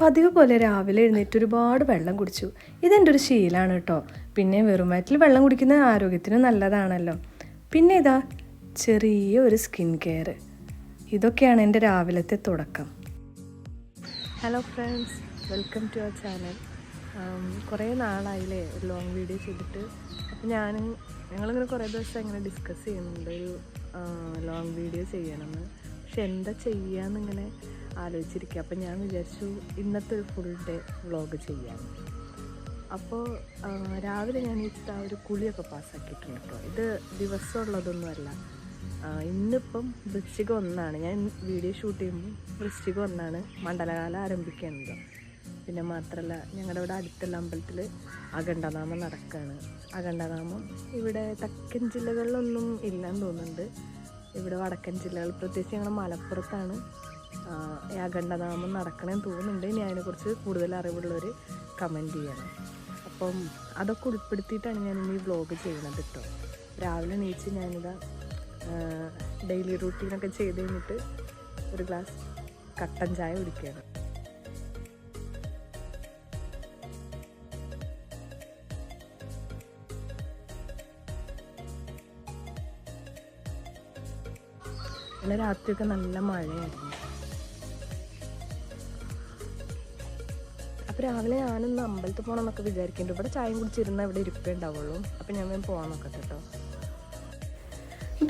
പതിവ് പോലെ രാവിലെ എഴുന്നേറ്റ് ഒരുപാട് വെള്ളം കുടിച്ചു. ഇതെന്റെ ഒരു ശീലമാണ് കേട്ടോ. പിന്നെ വെറും വയറ്റിൽ വെള്ളം കുടിക്കുന്നത് ആരോഗ്യത്തിന് നല്ലതാണല്ലോ. പിന്നെ ഇതാ ചെറിയ ഒരു സ്കിൻ കെയർ ഇതൊക്കെയാണ് എന്റെ രാവിലത്തെ തുടക്കം. Hello friends welcome to our channel. കുറേ നാളായില്ലേ ഒരു ലോങ് വീഡിയോ ചെയ്തിട്ട്. അപ്പോൾ ഞാൻ ഞങ്ങളിങ്ങനെ കുറേ ദിവസം ഇങ്ങനെ ഡിസ്കസ് ചെയ്യുന്നുണ്ട് ഒരു ലോങ് വീഡിയോ ചെയ്യണമെന്ന്. പക്ഷെ എന്താ ചെയ്യാന്നിങ്ങനെ ആലോചിച്ചിരിക്കുക. അപ്പം ഞാൻ വിചാരിച്ചു ഇന്നത്തെ ഒരു ഫുൾ ഡേ വ്ളോഗ് ചെയ്യാം. അപ്പോൾ രാവിലെ ഞാൻ ഈ ഇത്ത ഒരു കുളിയൊക്കെ പാസ്സാക്കിയിട്ടുണ്ട് കേട്ടോ ഇത് ദിവസമുള്ളതൊന്നുമല്ല. ആ, ഇന്നിപ്പം വൃശ്ചികം ഒന്നാണ്. ഞാൻ വീഡിയോ ഷൂട്ട് ചെയ്യുമ്പോൾ വൃശ്ചികം ഒന്നാണ്. മണ്ഡലകാലം ആരംഭിക്കുന്നത്. പിന്നെ മാത്രമല്ല ഞങ്ങളുടെ ഇവിടെ അടുത്തുള്ള അമ്പലത്തിൽ അഖണ്ഡനാമം നടക്കുകയാണ് അഖണ്ഡനാമം ഇവിടെ തെക്കൻ ജില്ലകളിലൊന്നും ഇല്ലെന്ന് തോന്നുന്നുണ്ട്. ഇവിടെ വടക്കൻ ജില്ലകൾ പ്രത്യേകിച്ച് ഞങ്ങൾ മലപ്പുറത്താണ്. അഖണ്ഡനാമം നടക്കണമെന്ന് തോന്നുന്നുണ്ട്. ഇനി അതിനെക്കുറിച്ച് കൂടുതൽ അറിവുള്ളവർ കമന്റ് ചെയ്യണം. അപ്പം അതൊക്കെ ഉൾപ്പെടുത്തിയിട്ടാണ് ഞാൻ ഈ വ്ലോഗ് ചെയ്യണത് കേട്ടോ രാവിലെ നീച്ച് ഞാനിതാ ഡെയിലി റൂട്ടീനൊക്കെ ചെയ്ത് കഴിഞ്ഞിട്ട് ഒരു ഗ്ലാസ് കട്ടൻ ചായ കുടിക്കുകയാണ് രാത്രിയൊക്കെ നല്ല മഴയായിരുന്നു. അപ്പോൾ രാവിലെ ഞാനൊന്ന് അമ്പലത്തിൽ പോകണം എന്നൊക്കെ വിചാരിക്കുന്നുണ്ട്. ഇവിടെ ചായയും കുടിച്ചിരുന്ന ഇവിടെ ഇരിപ്പേ ഉണ്ടാവുള്ളൂ. അപ്പം ഞാൻ വേഗം പോകാൻ നോക്കട്ടെ കേട്ടോ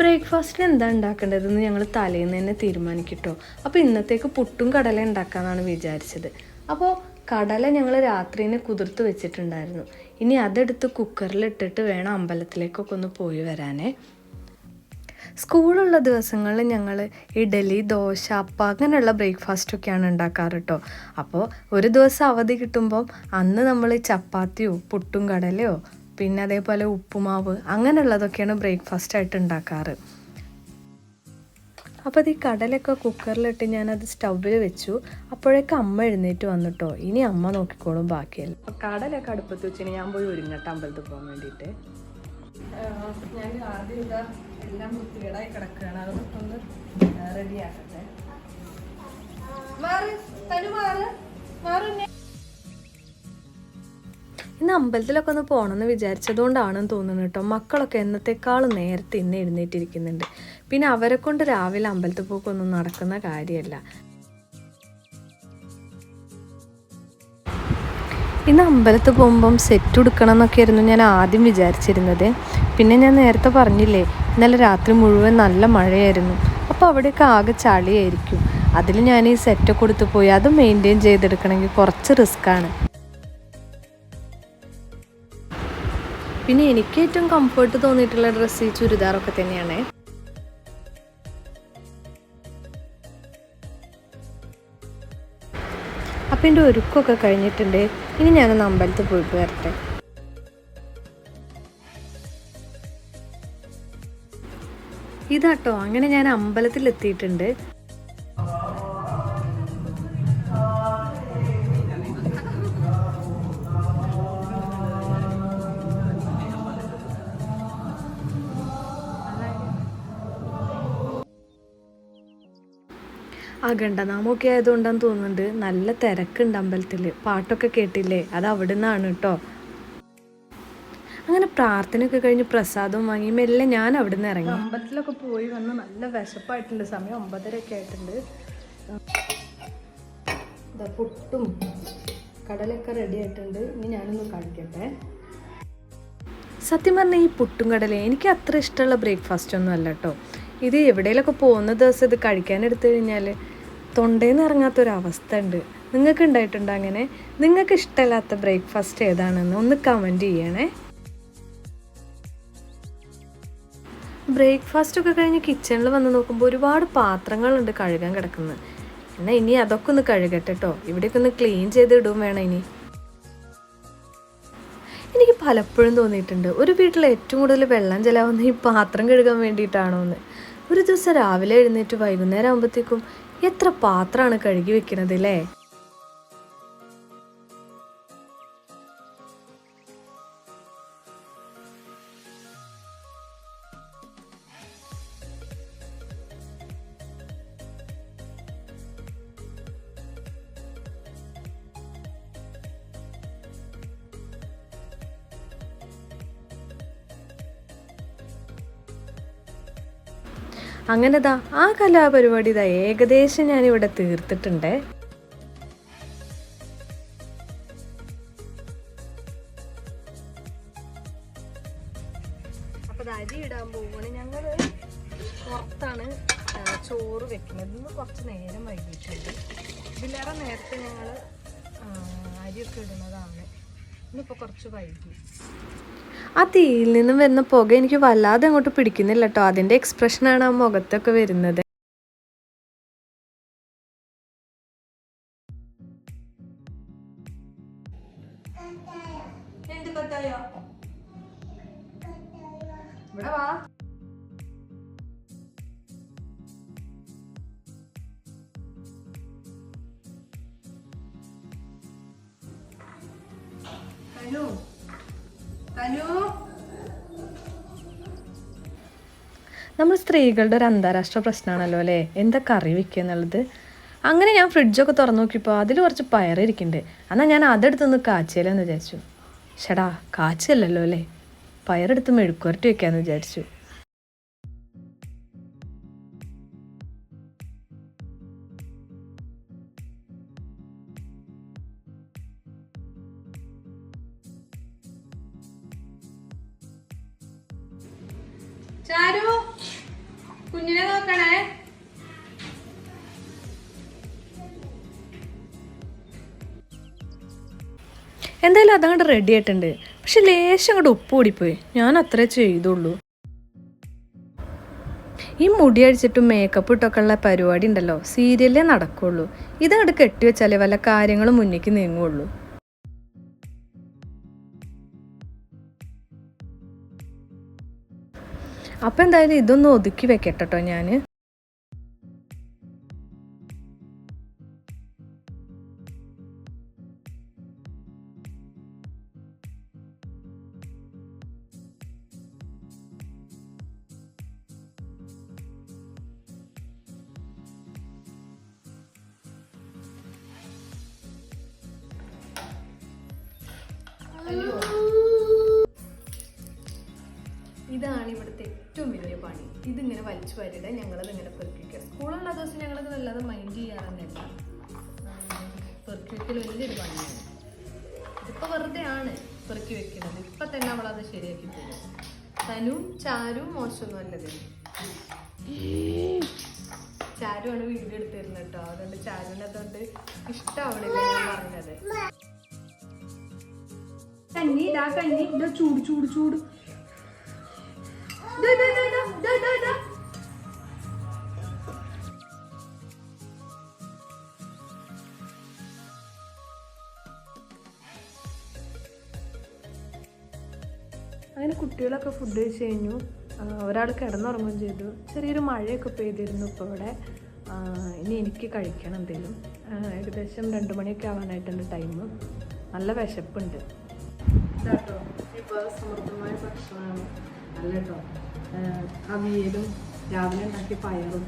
ബ്രേക്ക്ഫാസ്റ്റിന് എന്താ ഉണ്ടാക്കേണ്ടതെന്ന് ഞങ്ങൾ തലേന്ന് തന്നെ തീരുമാനിക്കട്ടോ. അപ്പോൾ ഇന്നത്തേക്ക് പുട്ടും കടല ഉണ്ടാക്കാമെന്നാണ് വിചാരിച്ചത്. അപ്പോൾ കടല ഞങ്ങൾ രാത്രിനെ കുതിർത്ത് വെച്ചിട്ടുണ്ടായിരുന്നു. ഇനി അതെടുത്ത് കുക്കറിലിട്ടിട്ട് വേണം അമ്പലത്തിലേക്കൊക്കെ ഒന്ന് പോയി വരാനേ. സ്കൂളുള്ള ദിവസങ്ങളിൽ ഞങ്ങൾ ഇഡലി ദോശ അപ്പം അങ്ങനെയുള്ള ബ്രേക്ക്ഫാസ്റ്റൊക്കെയാണ് ഉണ്ടാക്കാറ് കേട്ടോ അപ്പോൾ ഒരു ദിവസം അവധി കിട്ടുമ്പം അന്ന് നമ്മൾ ചപ്പാത്തിയോ പുട്ടും കടലയോ പിന്നെ അതേപോലെ ഉപ്പുമാവ് അങ്ങനെയുള്ളതൊക്കെയാണ് ബ്രേക്ക്ഫാസ്റ്റ് ആയിട്ട് ഉണ്ടാക്കാറ്. അപ്പോൾ അത് ഈ കടലൊക്കെ കുക്കറിലിട്ട് ഞാനത് സ്റ്റൗവിൽ വെച്ചു. അപ്പോഴേക്ക് അമ്മ എഴുന്നേറ്റ് വന്നിട്ടോ ഇനി അമ്മ നോക്കിക്കോളും ബാക്കിയല്ല. അപ്പോൾ കടലൊക്കെ അടുപ്പത്ത് വെച്ചിട്ട് ഞാൻ പോയി ഒരുങ്ങട്ടെ അമ്പലത്തിൽ പോകാൻ വേണ്ടിയിട്ട്. ഞാൻ ആദ്യം എല്ലാം വൃത്തികേടായി കിടക്കുകയാണ്. അതൊക്കെ ഒന്ന് റെഡിയാക്കട്ടെ. ഇന്ന് അമ്പലത്തിലൊക്കെ ഒന്ന് പോകണമെന്ന് വിചാരിച്ചതുകൊണ്ടാണെന്ന് തോന്നുന്നു കേട്ടോ. മക്കളൊക്കെ എന്നത്തെക്കാളും നേരത്തെ ഇന്ന് എഴുന്നേറ്റിരിക്കുന്നുണ്ട്. പിന്നെ അവരെ കൊണ്ട് രാവിലെ അമ്പലത്തിൽ പോക്കൊന്നും നടക്കുന്ന കാര്യമല്ല. ഇന്ന് അമ്പലത്തിൽ പോകുമ്പം സെറ്റ് എടുക്കണം എന്നൊക്കെയായിരുന്നു ഞാൻ ആദ്യം വിചാരിച്ചിരുന്നത്. പിന്നെ ഞാൻ നേരത്തെ പറഞ്ഞില്ലേ ഇന്നലെ രാത്രി മുഴുവൻ നല്ല മഴയായിരുന്നു. അപ്പോൾ അവിടെയൊക്കെ ആകെ ചളിയായിരിക്കും. അതിൽ ഞാൻ ഈ സെറ്റൊക്കെ കൊടുത്ത് പോയി അത് മെയിന്റെയിൻ ചെയ്തെടുക്കണമെങ്കിൽ കുറച്ച് റിസ്ക്കാണ് പിന്നെ എനിക്ക് ഏറ്റവും കംഫർട്ട് തോന്നിയിട്ടുള്ള ഡ്രസ്സ് ഈ ചുരിദാറൊക്കെ തന്നെയാണേ. അപ്പം എന്റെ ഒരുക്കമൊക്കെ കഴിഞ്ഞിട്ടുണ്ട്. ഇനി ഞാനൊന്ന് അമ്പലത്തിൽ പോയിട്ട് വരട്ടെ. ഇതാട്ടോ അങ്ങനെ ഞാൻ അമ്പലത്തിൽ എത്തിയിട്ടുണ്ട് അഖണ്ഡനാമമൊക്കെ ആയതുകൊണ്ടാന്ന് തോന്നുന്നുണ്ട്. നല്ല തിരക്കുണ്ട് അമ്പലത്തിൽ പാട്ടൊക്കെ കേട്ടില്ലേ? അത് അവിടെ നിന്നാണ് കേട്ടോ അങ്ങനെ പ്രാർത്ഥനയൊക്കെ കഴിഞ്ഞ് പ്രസാദം വാങ്ങി മെല്ലെ ഞാൻ അവിടെ നിന്ന് ഇറങ്ങി. അമ്പലത്തിലൊക്കെ പോയി വന്ന് നല്ല വിശപ്പായിട്ടുണ്ട്. സമയം ഒമ്പതരയൊക്കെ ആയിട്ടുണ്ട്. പുട്ടും കടലൊക്കെ റെഡി ആയിട്ടുണ്ട്. ഇനി ഞാനൊന്ന് കാണിക്കട്ടെ. സത്യം പറഞ്ഞാൽ ഈ പുട്ടും കടലയും എനിക്ക് അത്ര ഇഷ്ടമുള്ള ബ്രേക്ക്ഫാസ്റ്റ് ഒന്നും അല്ല കേട്ടോ ഇത് എവിടെയെങ്കിലൊക്കെ പോകുന്ന ദിവസം ഇത് കഴിക്കാൻ എടുത്തു കഴിഞ്ഞാൽ തൊണ്ടയിൽ നിന്ന് ഇറങ്ങാത്തൊരവസ്ഥ ഉണ്ട് നിങ്ങൾക്ക് ഉണ്ടായിട്ടുണ്ടോ അങ്ങനെ? നിങ്ങൾക്ക് ഇഷ്ടമില്ലാത്ത ബ്രേക്ക്ഫാസ്റ്റ് ഏതാണെന്ന് ഒന്ന് കമന്റ് ചെയ്യണേ. ബ്രേക്ക്ഫാസ്റ്റ് ഒക്കെ കഴിഞ്ഞ് കിച്ചണിൽ വന്ന് നോക്കുമ്പോൾ ഒരുപാട് പാത്രങ്ങളുണ്ട് കഴുകാൻ കിടക്കുന്നത് എന്നാൽ ഇനി അതൊക്കെ ഒന്ന് കഴുകട്ടെ കേട്ടോ ഇവിടെയൊക്കെ ഒന്ന് ക്ലീൻ ചെയ്ത് ഇടും വേണം ഇനി. എനിക്ക് പലപ്പോഴും തോന്നിയിട്ടുണ്ട് ഒരു വീട്ടിൽ ഏറ്റവും കൂടുതൽ വെള്ളം ചിലവാകുന്ന ഈ പാത്രം കഴുകാൻ വേണ്ടിയിട്ടാണോ എന്ന് ഒരു ദിവസം രാവിലെ എഴുന്നേറ്റ് വൈകുന്നേരം ആകുമ്പോഴത്തേക്കും എത്ര പാത്രമാണ് കഴുകി വെക്കണത് അല്ലേ അങ്ങനെ ദാ ആ കലാപരിപാടി ഇതാ ഏകദേശം ഞാനിവിടെ തീർത്തിട്ടുണ്ട്. ആ നിന്നും വരുന്ന പുക എനിക്ക് വല്ലാതെ അങ്ങോട്ട് പിടിക്കുന്നില്ല കേട്ടോ അതിന്റെ എക്സ്പ്രഷനാണ് ആ മുഖത്തൊക്കെ വരുന്നത്. സ്ത്രീകളുടെ ഒരു അന്താരാഷ്ട്ര പ്രശ്നമാണല്ലോ അല്ലേ? എന്താ കറി വെക്കുക എന്നുള്ളത്? അങ്ങനെ ഞാൻ ഫ്രിഡ്ജൊക്കെ തുറന്നു നോക്കിയപ്പോൾ അതിൽ കുറച്ച് പയറിരിക്കുന്നുണ്ട് എന്നാൽ ഞാൻ അതെടുത്തൊന്ന് കാച്ചിയല്ലെന്ന് വിചാരിച്ചു. ഷടാ കാച്ചല്ലല്ലോ അല്ലേ? പയറെടുത്ത് മെഴുക്കുരട്ടി വെക്കാമെന്ന് വിചാരിച്ചു. കുഞ്ഞിനെ നോക്കണേ. എന്തായാലും അതങ്ങോട്ട് റെഡി ആയിട്ടുണ്ട്. പക്ഷെ ലേശം അങ്ങോട്ട് ഉപ്പ് കൂടിപ്പോയി. ഞാൻ അത്രേ ചെയ്തുള്ളൂ. ഈ മുടി അടിച്ചിട്ടും മേക്കപ്പ് ഇട്ടൊക്കെ ഉള്ള പരിപാടി ഉണ്ടല്ലോ. സീരിയലേ നടക്കുള്ളൂ. ഇതങ്ങോട്ട് കെട്ടിവെച്ചാലേ വല്ല കാര്യങ്ങളും മുന്നേക്ക് നീങ്ങുള്ളൂ. അപ്പം എന്തായാലും ഇതൊന്ന് ഒതുക്കി വെക്കട്ടോ ഞാൻ വല്ലാതെ മൈൻഡ് ചെയ്യാറൊന്നുമില്ല പെറുക്കി വെക്കൽ വലിയൊരു പണിയാണ്. ഇതിപ്പോൾ വെറുതെ ആണ് പെറുക്കി വെക്കുന്നത്. ഇപ്പം തന്നെ അവളത് ശരിയാക്കി തരും. തനും ചാരും മോശമൊന്നും അല്ലത് ചാരുമാണ് വീഡിയോ എടുത്തിരുന്നത് കേട്ടോ. അതുകൊണ്ട് ചാരുവിനെ അതുകൊണ്ട് ഇഷ്ടമാവണില്ല പറഞ്ഞത്. കഞ്ഞി ഇതാ കഞ്ഞി ഇതാ ചൂട് ചൂട് ചൂട്. ദാ, ദാ, ദാ, ദാ, ദാ, അങ്ങനെ കുട്ടികളൊക്കെ ഫുഡ് കഴിച്ച് കഴിഞ്ഞു. ഒരാൾ കിടന്നുറങ്ങുകയും ചെയ്തു. ചെറിയൊരു മഴയൊക്കെ പെയ്തിരുന്നു ഇപ്പോൾ ഇവിടെ. ഇനി എനിക്ക് കഴിക്കണം എന്തെങ്കിലും ഏകദേശം രണ്ട് മണിയൊക്കെ ആവാനായിട്ടുണ്ട് ടൈം നല്ല വിശപ്പുണ്ട്. ഇതാട്ടോ. ഇപ്പോൾ സമൃദ്ധമായ ഭക്ഷണമാണ്. അല്ല കേട്ടോ അവിയലും രാവിലെ ഉണ്ടാക്കിയ പയറും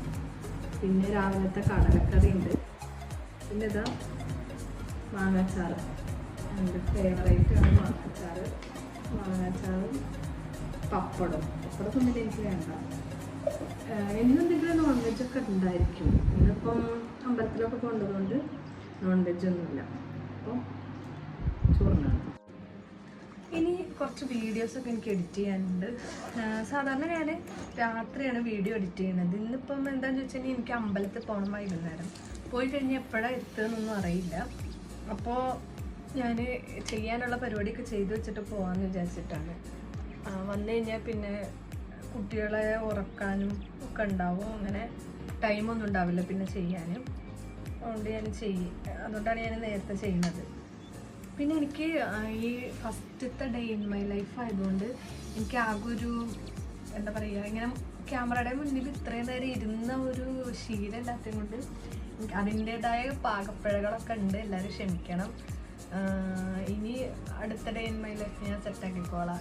പിന്നെ രാവിലത്തെ കടലക്കറി ഉണ്ട് പിന്നെ ഇതാ മാങ്ങാച്ചാറ്. എന്റെ ഫേവറേറ്റ് ആണ് മാങ്ങാച്ചാറ്. മാങ്ങാച്ചാറും പപ്പടം. പപ്പടം ഒന്നും എനിക്ക് വേണ്ട. എന്നെന്തെങ്കിലും നോൺ വെജ് ഒക്കെ ഉണ്ടായിരിക്കും. ഇന്നിപ്പം അമ്പലത്തിലൊക്കെ കൊണ്ടതുകൊണ്ട് നോൺ വെജ് ഒന്നുമില്ല. അപ്പം ചോറിനാണ്. ഇനി കുറച്ച് വീഡിയോസൊക്കെ എനിക്ക് എഡിറ്റ് ചെയ്യാനുണ്ട്. സാധാരണ ഞാൻ രാത്രിയാണ് വീഡിയോ എഡിറ്റ് ചെയ്യുന്നത്. ഇന്നിപ്പം എന്താണെന്ന് വെച്ചാൽ എനിക്ക് അമ്പലത്തിൽ പോകണം വൈകുന്നേരം. പോയി കഴിഞ്ഞാൽ എപ്പോഴാണ് എത്തുകയെന്നൊന്നും അറിയില്ല. അപ്പോൾ ഞാൻ ചെയ്യാനുള്ള പരിപാടിയൊക്കെ ചെയ്തു വെച്ചിട്ട് പോകാമെന്ന് വിചാരിച്ചിട്ടാണ്. വന്നു കഴിഞ്ഞാൽ പിന്നെ കുട്ടികളെ ഉറക്കാനും ഒക്കെ ഉണ്ടാവും. അങ്ങനെ ടൈമൊന്നും ഉണ്ടാവില്ല പിന്നെ ചെയ്യാനും. അതുകൊണ്ട് ഞാൻ ചെയ്യും അതുകൊണ്ടാണ് ഞാൻ നേരത്തെ ചെയ്യുന്നത്. പിന്നെ എനിക്ക് ഈ ഫസ്റ്റത്തെ ഡേ ഇൻ മൈ ലൈഫ് ആയതുകൊണ്ട് എനിക്ക് ആകെ ഒരു എന്താ പറയുക ഇങ്ങനെ ക്യാമറയുടെ മുന്നിൽ ഇത്രയും നേരം ഇരുന്ന ഒരു ശീലം കൊണ്ട് എനിക്ക് അതിന്റെതായ പാകപ്പിഴകളൊക്കെ ഉണ്ട്. എല്ലാവരും ക്ഷമിക്കണം. ഇനി അടുത്ത ഡേ ഇൻ മൈ ലൈഫ് ഞാൻ സെറ്റാക്കിക്കോളാം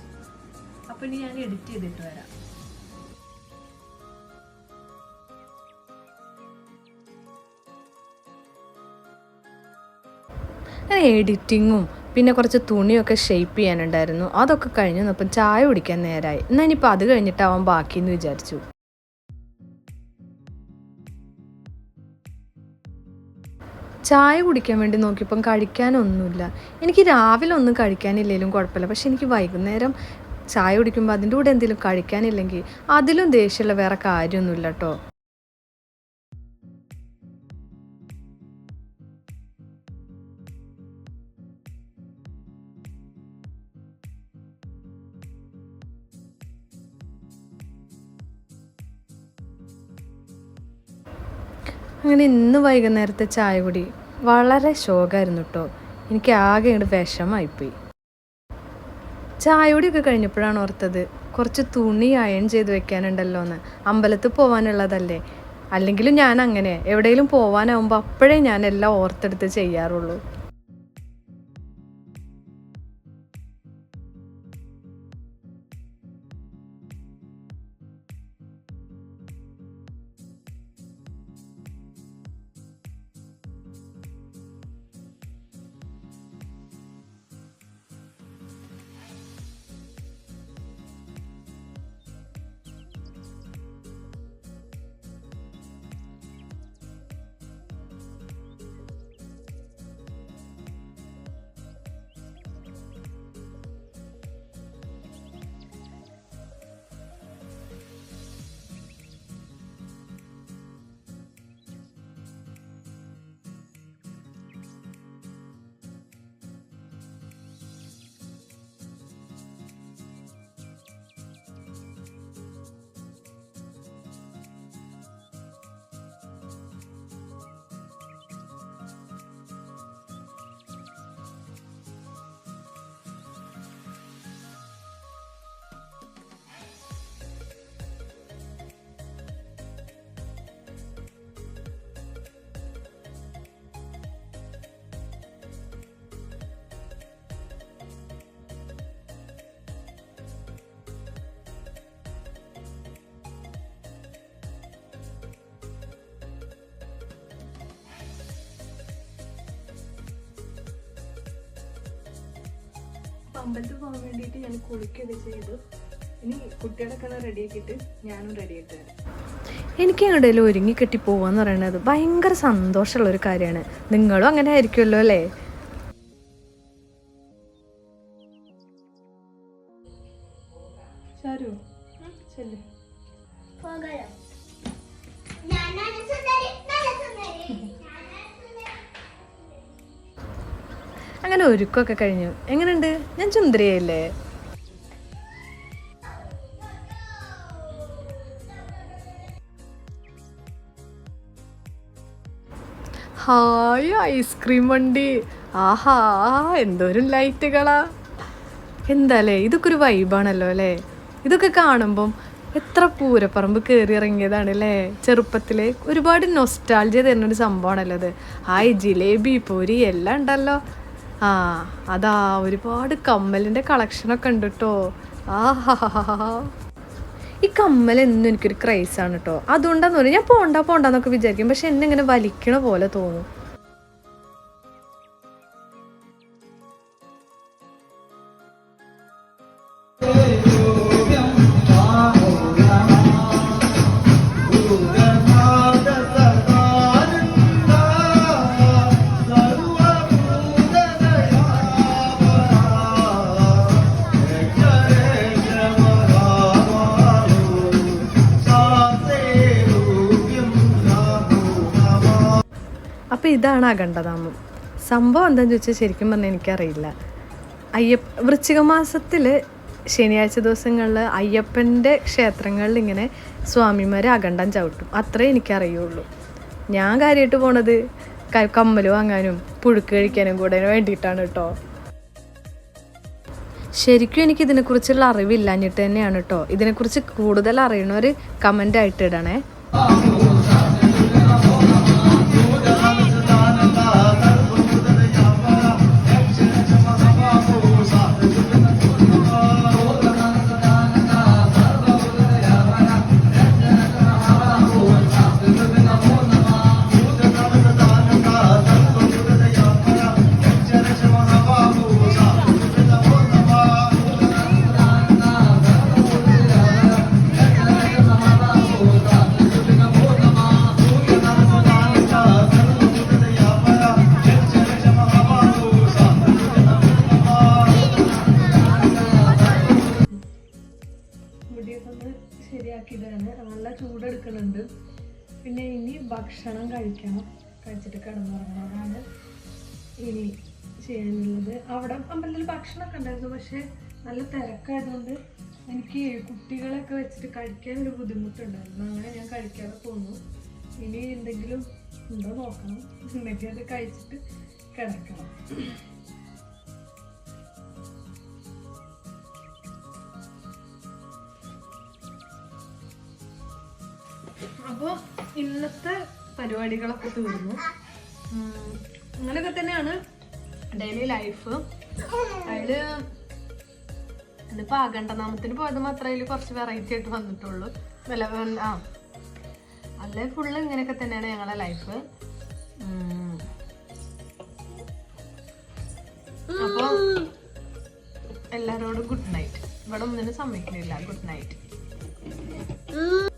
അപ്പം ഇനി ഞാൻ എഡിറ്റ് ചെയ്തിട്ട് വരാം. എഡിറ്റിങ്ങും പിന്നെ കുറച്ച് തുണിയൊക്കെ ഷെയ്പ്പ് ചെയ്യാനുണ്ടായിരുന്നു. അതൊക്കെ കഴിഞ്ഞു. അപ്പം ചായ കുടിക്കാൻ നേരമായി എന്നാൽ ഇനിയിപ്പോൾ അത് കഴിഞ്ഞിട്ടാവാൻ ബാക്കിയെന്ന് വിചാരിച്ചു. ചായ കുടിക്കാൻ വേണ്ടി നോക്കിയപ്പം കഴിക്കാനൊന്നുമില്ല. എനിക്ക് രാവിലെ ഒന്നും കഴിക്കാനില്ലെങ്കിലും കുഴപ്പമില്ല. പക്ഷെ എനിക്ക് വൈകുന്നേരം ചായ കുടിക്കുമ്പോൾ അതിന്റെ കൂടെ എന്തെങ്കിലും കഴിക്കാനില്ലെങ്കിൽ അതിലും ദേഷ്യമുള്ള വേറെ കാര്യമൊന്നുമില്ല കേട്ടോ. അങ്ങനെ ഇന്ന് വൈകുന്നേരത്തെ ചായ കുടി വളരെ ശോകമായിരുന്നു കേട്ടോ എനിക്ക് ആകെ ഇങ്ങോട്ട് വിഷമായിപ്പോയി. ചായയോടെയൊക്കെ കഴിഞ്ഞപ്പോഴാണ് ഓർത്തത് കുറച്ച് തുണി അയൺ ചെയ്ത് വെക്കാനുണ്ടല്ലോ എന്ന് അമ്പലത്തിൽ പോകാനുള്ളതല്ലേ അല്ലെങ്കിലും ഞാൻ അങ്ങനെ എവിടെയെങ്കിലും പോകാനാവുമ്പോൾ അപ്പോഴേ ഞാൻ എല്ലാം ഓർത്തെടുത്ത് ചെയ്യാറുള്ളൂ. അമ്പലത്തിൽ പോകാൻ വേണ്ടിയിട്ട് ഞാൻ കുളിക്കുകയൊക്കെ ചെയ്തു. ഇനി കുട്ടികളൊക്കെ റെഡിയാക്കിയിട്ട് ഞാനും റെഡി ആയിട്ട് വരാം. എനിക്ക് എങ്ങോട്ടേലും ഒരുങ്ങി കെട്ടി പോവാന്ന് പറയുന്നത് ഭയങ്കര സന്തോഷമുള്ള ഒരു കാര്യമാണ്. നിങ്ങളും അങ്ങനെ ആയിരിക്കുമല്ലോ അല്ലേ? ശരു ചെല്ലേ. പോകാലോ. അങ്ങനെ ഒരുക്കമൊക്കെ കഴിഞ്ഞു. എങ്ങനെയുണ്ട് ഞാൻ ചുന്ദരിയല്ലേ? ഹായ് ഐസ്ക്രീം വണ്ടി. ആഹാ എന്തോരം ലൈറ്റുകളാ. എന്താല്ലേ ഇതൊക്കെ ഒരു വൈബാണല്ലോ അല്ലേ? ഇതൊക്കെ കാണുമ്പം എത്ര പൂരപ്പറമ്പ് കയറി ഇറങ്ങിയതാണ് അല്ലേ ചെറുപ്പത്തിലെ ഒരുപാട് നൊസ്റ്റാൾജിയ തരുന്നൊരു സംഭവമാണല്ലോ അത്. ഹായ് ജിലേബി പൊരി എല്ലാം ഉണ്ടല്ലോ. ആ അതാ ഒരുപാട് കമ്മലിന്റെ കളക്ഷനൊക്കെ ഉണ്ട് കേട്ടോ ആ ഈ കമ്മൽ എന്നും എനിക്കൊരു ക്രൈസാണ് കേട്ടോ അതുകൊണ്ടാന്ന് പറയുന്നത് ഞാൻ പോണ്ട പോണ്ടെന്നൊക്കെ വിചാരിക്കും. പക്ഷെ എന്നെ ഇങ്ങനെ വലിക്കണ പോലെ തോന്നും. ഇതാണ് സംഭവം എന്താണെന്ന് ചോദിച്ചാൽ ശരിക്കും പറഞ്ഞാൽ എനിക്കറിയില്ല. അയ്യപ്പ വൃശ്ചിക മാസത്തിൽ ശനിയാഴ്ച ദിവസങ്ങളിൽ അയ്യപ്പന്റെ ക്ഷേത്രങ്ങളിൽ ഇങ്ങനെ സ്വാമിമാർ അഖണ്ഡം ചവിട്ടും. അത്രേ എനിക്കറിയുള്ളൂ. ഞാൻ കാര്യമായിട്ട് പോണത് കമ്മൽ വാങ്ങാനും പുഴുക്ക് കഴിക്കാനും കൂടെ വേണ്ടിയിട്ടാണ് കേട്ടോ ശരിക്കും എനിക്ക് ഇതിനെക്കുറിച്ചുള്ള അറിവില്ലാഞ്ഞിട്ട് തന്നെയാണ് കേട്ടോ ഇതിനെക്കുറിച്ച് കൂടുതൽ അറിയണവർ റെഡിയാക്കിയതാണ് നല്ല ചൂടെടുക്കുന്നുണ്ട് പിന്നെ ഇനി ഭക്ഷണം കഴിക്കണം. കഴിച്ചിട്ട് കിടന്നുറങ്ങാനാണ് ഇനി ചെയ്യാനുള്ളത്. അവിടെ അമ്പലത്തിൽ ഭക്ഷണമൊക്കെ ഉണ്ടായിരുന്നു. പക്ഷേ നല്ല തിരക്കായതുകൊണ്ട് എനിക്ക് കുട്ടികളൊക്കെ വെച്ചിട്ട് കഴിക്കാൻ ഒരു ബുദ്ധിമുട്ടുണ്ടായിരുന്നു. അങ്ങനെ ഞാൻ കഴിക്കാതെ പോന്നു. ഇനി എന്തെങ്കിലും ഉണ്ടോ നോക്കണം. എന്നിട്ട് അത് കഴിച്ചിട്ട് കിടക്കണം. അപ്പോൾ ഇന്നത്തെ പരിപാടികളൊക്കെ തീർന്നു. അങ്ങനെയൊക്കെ തന്നെയാണ് ഡെയിലി ലൈഫ് അതിൽ ഇന്നിപ്പോ ആകണ്ടനാമത്തിന് പോയത് മാത്രമേ അതിൽ കുറച്ച് വെറൈറ്റി ആയിട്ട് വന്നിട്ടുള്ളൂ. വില ആ. അല്ലെ ഫുള്ള് ഇങ്ങനെയൊക്കെ തന്നെയാണ് ഞങ്ങളെ ലൈഫ് അപ്പോൾ എല്ലാവരോടും ഗുഡ് നൈറ്റ് ഇവിടെ ഒന്നിനും സമ്മതിക്കുന്നില്ല. Good night